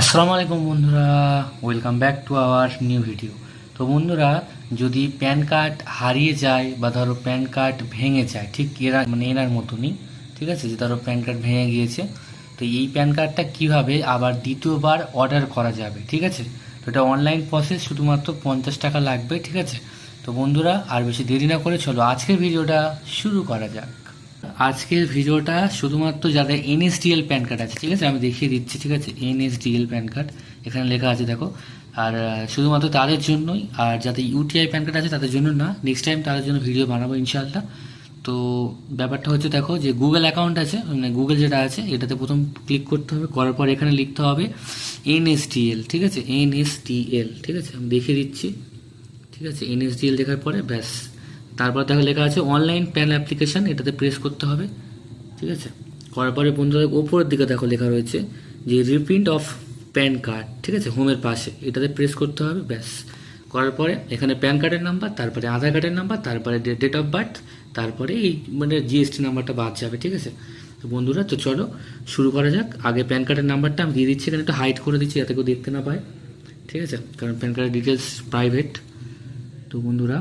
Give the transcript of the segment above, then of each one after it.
আসসালামু আলাইকুম বন্ধুরা welcome back to our new video তো বন্ধুরা, যদি প্যান কার্ড হারিয়ে যায় বা ধরো প্যান কার্ড ভেঙে যায়, ঠিক এরা মানে এনার মতনই, ঠিক আছে, যে ধরো প্যান কার্ড ভেঙে গিয়েছে, তো এই প্যান কার্ডটা কীভাবে আবার দ্বিতীয়বার অর্ডার করা যাবে, ঠিক আছে? তো এটা অনলাইন প্রসেস শুধুমাত্র পঞ্চাশ টাকা লাগবে, ঠিক আছে? তো বন্ধুরা, আর বেশি দেরি না করে চলো আজকের ভিডিওটা শুরু করা যাক। আজকের ভিডিওটা শুধুমাত্র যাদের এনএসডিএল প্যান কার্ড আছে, ঠিক আছে? আমি দেখিয়ে দিচ্ছি, ঠিক আছে? এনএসডিএল প্যান কার্ড এখানে লেখা আছে, দেখো। আর শুধুমাত্র তাদের জন্যই, আর যাদের ইউটিআই প্যান কার্ড আছে, তাদের জন্য না নেক্সট টাইম তাদের জন্য ভিডিও বানাবো, ইনশাআল্লাহ। তো, ব্যাপারটা হচ্ছে, দেখো, যে গুগল অ্যাকাউন্ট আছে মানে গুগল যেটা আছে, এটাতে প্রথম ক্লিক করতে হবে, করার পর এখানে লিখতে হবে এনএসডিএল ঠিক আছে? এনএসডিএল ঠিক আছে? আমি দেখিয়ে দিচ্ছি, ঠিক আছে? এনএসডিএল দেখার পরে, ব্যাস। তারপর দেখো লেখা আছে অনলাইন প্যান অ্যাপ্লিকেশন এটাতে প্রেস করতে হবে, ঠিক আছে? করার পরে বন্ধুরা, ওপরের দিকে দেখো লেখা রয়েছে যে রিপ্রিন্ট অফ প্যান কার্ড ঠিক আছে? হোমের পাশে, এটাতে প্রেস করতে হবে, ব্যাস। করার পরে এখানে প্যান কার্ডের নাম্বার তারপরে আধার কার্ডের নাম্বার তারপরে ডেট অফ বার্থ তারপরে এই মানে জিএসটি নাম্বারটা বাদ যাবে, ঠিক আছে? তো বন্ধুরা, তো চলো, শুরু করা যাক। আগে প্যান কার্ডের নাম্বারটা আমি দিয়ে দিচ্ছি, এখানে একটু হাইড করে দিচ্ছি, যাতে কেউ দেখতে না পায়, ঠিক আছে? কারণ প্যান কার্ডের ডিটেলস প্রাইভেট তো বন্ধুরা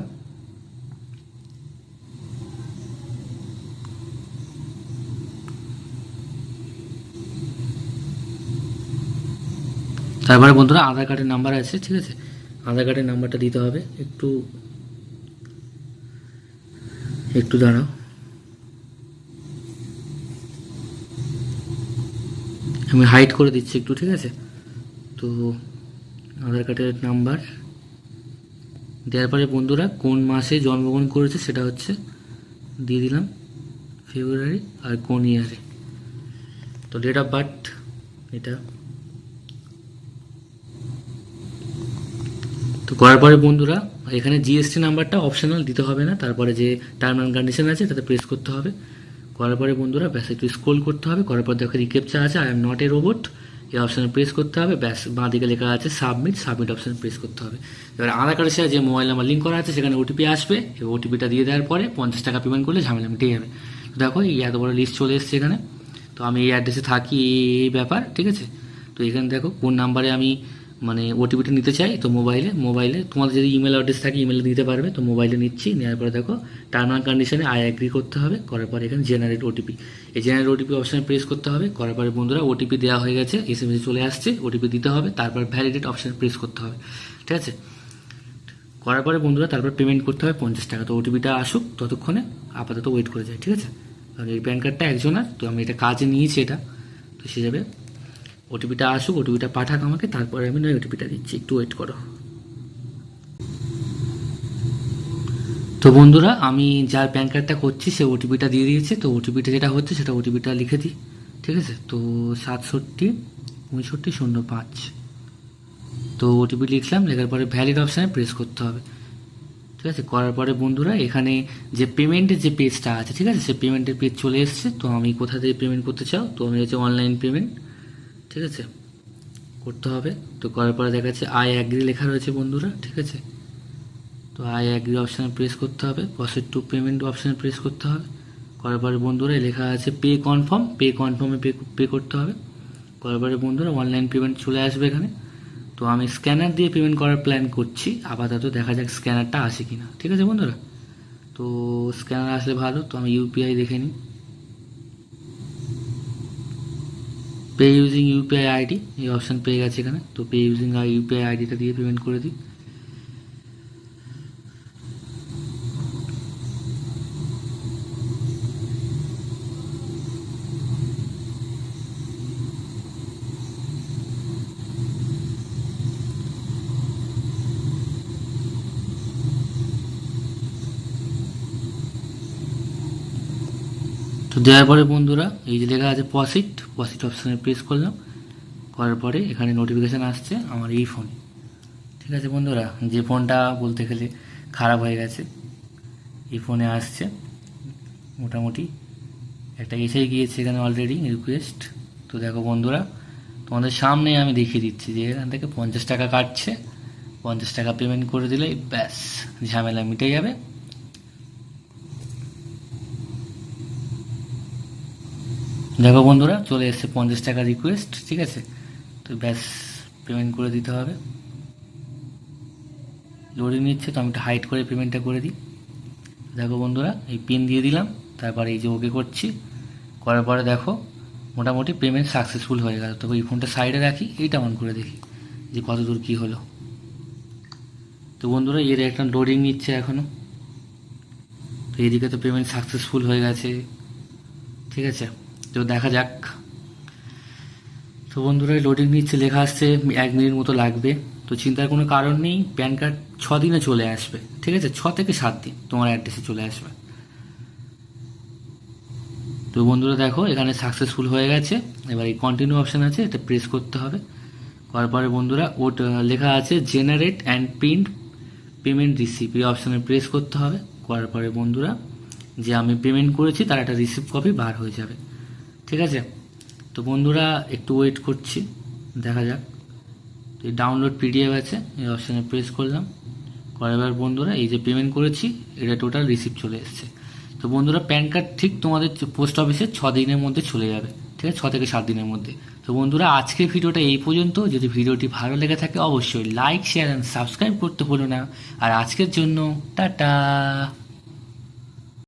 তারপরে বন্ধুরা আধার কার্ডের নাম্বার আছে, ঠিক আছে? আধার কার্ডের নাম্বারটা দিতে হবে। একটু একটু দাঁড়াও। আমি হাইড করে দিচ্ছি একটু, ঠিক আছে? তো, আধার কার্ডের নাম্বার। দেওয়ার পরে বন্ধুরা কোন মাসে জন্মগ্রহণ করেছে সেটা হচ্ছে দিয়ে দিলাম ফেব্রুয়ারি আর কোন ইয়ারে তো ডেট অফ বার্থ এটা। তো করার পরে বন্ধুরা, এখানে জিএসটি নাম্বারটা অপশনাল দিতে হবে না, তারপরে যে টার্ম অ্যান্ড কন্ডিশন আছে তাতে প্রেস করতে হবে। করার পরে বন্ধুরা, ব্যাস একটু স্ক্রোল করতে হবে, করার পর দেখো রিকেপচা আছে I am not a robot এই অপশানে প্রেস করতে হবে, ব্যাস বাঁ দিকে লেখা আছে সাবমিট সাবমিট অপশানে প্রেস করতে হবে। এবার আধার কার্ডের সাথে যে মোবাইল নাম্বার লিঙ্ক করা আছে, সেখানে ওটিপি আসবে এবং ওটিপিটা দিয়ে দেওয়ার পরে পঞ্চাশ টাকা পেমেন্ট করলে ঝামেলা মিটে যাবে। তো দেখো, এই এত বড় লিস্ট চলে এসছে এখানে। তো আমি এই অ্যাড্রেসে থাকি, এই এই ব্যাপার, ঠিক আছে? তো এখানে দেখো কোন নাম্বারে আমি মানে ওটিপিটা নিতে চাই, তো মোবাইলে মোবাইলে তোমাদের যদি ইমেল অ্যাড্রেস থাকে ইমেলে দিতে পারবে, তো মোবাইলে নিচ্ছি। নেওয়ার পরে দেখো টার্ম অ্যান্ড কন্ডিশনে আই অ্যাগ্রি করতে হবে, করার পরে এখানে জেনারেট ওটিপি এই জেনারেট ওটিপি অপশানে প্রেস করতে হবে, করার পরে বন্ধুরা ওটিপি দেওয়া হয়ে গেছে এস এম চলে আসছে ওটিপি দিতে হবে, তারপর ভ্যালিডেট অপশানে প্রেস করতে হবে। ঠিক আছে? করার পরে বন্ধুরা তারপর পেমেন্ট করতে হবে পঞ্চাশ টাকা। তো ওটিপিটা আসুক ততক্ষণে, আপাতত ওয়েট করে যায়, ঠিক আছে? কারণ এই প্যান কার্ডটা একজনের তো আমি এটা কাজে নিয়েছি এটা, তো সে যাবে ওটিপিটা আসুক ওটিপিটা পাঠাক আমাকে, তারপরে আমি নয় ওটিপিটা দিচ্ছি। একটু ওয়েট করো। তো বন্ধুরা, আমি যার প্যান কার্ডটা করছি, সে ওটিপিটা দিয়ে দিয়েছে। তো ওটিপিটা যেটা হচ্ছে, সেটা ওটিপিটা লিখে দিই, ঠিক আছে? তো সাতষট্টি পঁয়ষট্টি শূন্য পাঁচ। তো ওটিপি লিখলাম, লেখার পরে ভ্যালিড অপশানে প্রেস করতে হবে। ঠিক আছে? করার পরে বন্ধুরা, এখানে যে পেমেন্টের যে পেজটা আছে, ঠিক আছে? সে পেমেন্টের পেজ চলে এসছে। তো আমি কোথা থেকে পেমেন্ট করতে চাও? তো আমি হচ্ছে অনলাইন পেমেন্ট ঠিক আছে? করতে হবে। তো করার পরে দেখা যাচ্ছে আই অ্যাগ্রি লেখা রয়েছে বন্ধুরা, ঠিক আছে? তো আই অ্যাগ্রি অপশানে প্রেস করতে হবে। প্রসেড টু পেমেন্ট অপশানে প্রেস করতে হবে। করার পরে বন্ধুরা লেখা আছে পে কনফার্ম পে কনফার্মে পে পে করতে হবে। করার পরে বন্ধুরা অনলাইন পেমেন্ট চলে আসবে এখানে। তো আমি স্ক্যানার দিয়ে পেমেন্ট করার প্ল্যান করছি। আপাতত দেখা যাক স্ক্যানারটা আসে কিনা। ঠিক আছে বন্ধুরা? তো স্ক্যানার আসলে ভালো। তো আমি ইউপিআই দেখে নিই। পে ইউজিং ইউপিআই আইডি এই অপশান পেয়ে গেছে এখানে। তো পে ইউজিং ইউপিআই আইডিটা দিয়ে পেমেন্ট করে দিই। তো দেওয়ার পরে বন্ধুরা, এই যে লেখা আছে পসিট পসিট অপশানে প্রেস করলাম। করার পরে এখানে নোটিফিকেশান আসছে আমার এই ফোনে ঠিক আছে বন্ধুরা, যে ফোনটা বলতে গেলে খারাপ হয়ে গেছে, এই ফোনে আসছে। মোটামুটি একটা এসেই গিয়েছে এখানে অলরেডি রিকোয়েস্ট তো দেখো বন্ধুরা, তোমাদের সামনে আমি দেখিয়ে দিচ্ছি যে এখান থেকে পঞ্চাশ টাকা কাটছে। পঞ্চাশ টাকা পেমেন্ট করে দিলেই ব্যাস, ঝামেলা মিটে যাবে। দেখো বন্ধুরা, চলে এসছে পঞ্চাশ টাকা রিকোয়েস্ট ঠিক আছে? তো ব্যাস পেমেন্ট করে দিতে হবে। লোডিং নিচ্ছে, তো আমি একটু হাইড করে পেমেন্টটা করে দিই। দেখো বন্ধুরা, এই পিন দিয়ে দিলাম, তারপরে এই যে ওকে করছি। করার পরে দেখো, মোটামুটি পেমেন্ট সাকসেসফুল হয়ে গেল। তবে এই ফোনটা সাইডে রাখি, এইটা অন করে দেখি যে কত দূর কী হলো। তো বন্ধুরা, এর একটা লোডিং নিচ্ছে এখনও তো এদিকে তো পেমেন্ট সাকসেসফুল হয়ে গেছে, ঠিক আছে? তো দেখা যাক। তো বন্ধুরা লোডিং নিচ্ছে, লেখা আসছে, এক মিনিট মতো লাগবে। তো চিন্তার কোনো কারণ নেই প্যান কার্ড ছ দিনে চলে আসবে, ঠিক আছে? ছ থেকে সাত দিন তোমার অ্যাড্রেসে চলে আসবে। তো বন্ধুরা, দেখো, এখানে সাকসেসফুল হয়ে গেছে। এবার এই কন্টিনিউ অপশান আছে, এটা প্রেস করতে হবে। করার পরে বন্ধুরা, ওটা, লেখা আছে generate and print payment receipt এই অপশানে প্রেস করতে হবে। করার পরে বন্ধুরা, যে আমি পেমেন্ট করেছি, তার একটা রিসিভ কপি বার হয়ে যাবে। ঠিক আছে? তো বন্ধুরা, একটু ওয়েট করছি, দেখা যাক। তো এই ডাউনলোড পিডিএফ আছে, এই অপশানে প্রেস করলাম। করার বন্ধুরা, এই যে পেমেন্ট করেছি, এটা টোটাল রিসিভ চলে এসছে। তো বন্ধুরা প্যান কার্ড ঠিক তোমাদের পোস্ট অফিসে ছ দিনের মধ্যে চলে যাবে, ঠিক আছে? ছ থেকে সাত দিনের মধ্যে। তো বন্ধুরা, আজকের ভিডিওটা এই পর্যন্ত। যদি ভিডিওটি ভালো লেগে থাকে, অবশ্যই লাইক শেয়ার অ্যান্ড সাবস্ক্রাইব করতে ভুলো না। আর আজকের জন্য, টাটা!